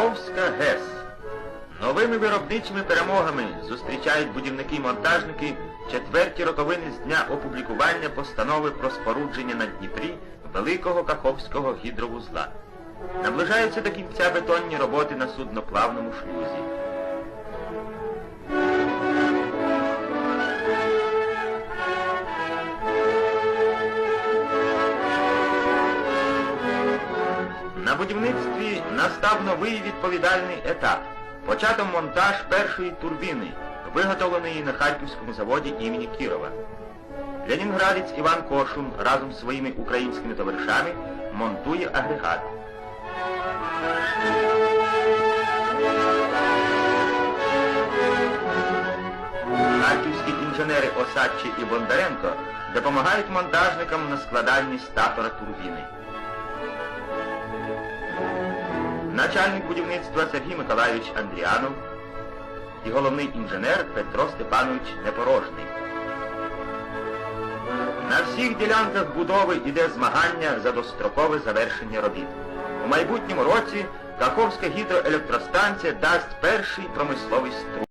ГЕС. Новими виробничими перемогами зустрічають будівники-монтажники четверті роковини з дня опублікування постанови про спорудження на Дніпрі великого Каховського гідровузла. Наближаються до кінця бетонні роботи на судноплавному шлюзі. На будівництві настав новий відповідальний етап. Почато монтаж першої турбіни, виготовленої на Харківському заводі імені Кірова. Ленінградець Іван Коршун разом з своїми українськими товаришами монтує агрегат. Харківські інженери Осадчі і Бондаренко допомагають монтажникам на складанні статора турбіни. Начальник будівництва Сергій Миколайович Андріанов і головний інженер Петро Степанович Непорожний. На всіх ділянках будови йде змагання за дострокове завершення робіт. У майбутньому році Каховська гідроелектростанція дасть перший промисловий струм.